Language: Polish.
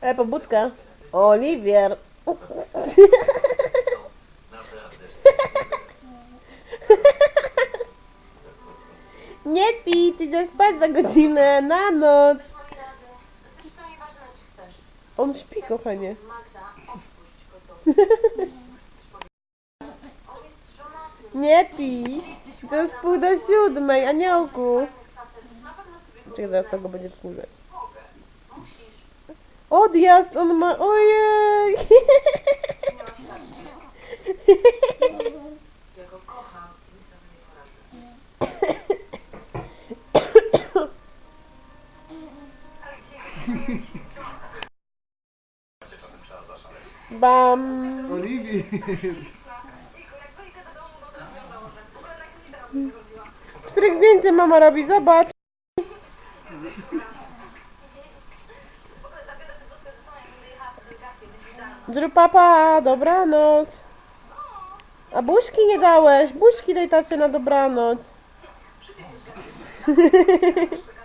E, pobudka. Oliwier. Nie pij, ty idziesz spać za godzinę, na noc. On śpi, kochanie. Go. Nie pij. To jest pół do siódmej, aniołku. Go Czekaj, zaraz tego będzie wkurzać. Odjazd, on ma... Ojej! Nie masz racji. Ja go kocham i nic na nie poradzę. Bam! Oliwii! Których zdjęcie mama robi? Zobacz. Zrób papa, dobranoc. A buźki nie dałeś. Buźki daj tacie na dobranoc.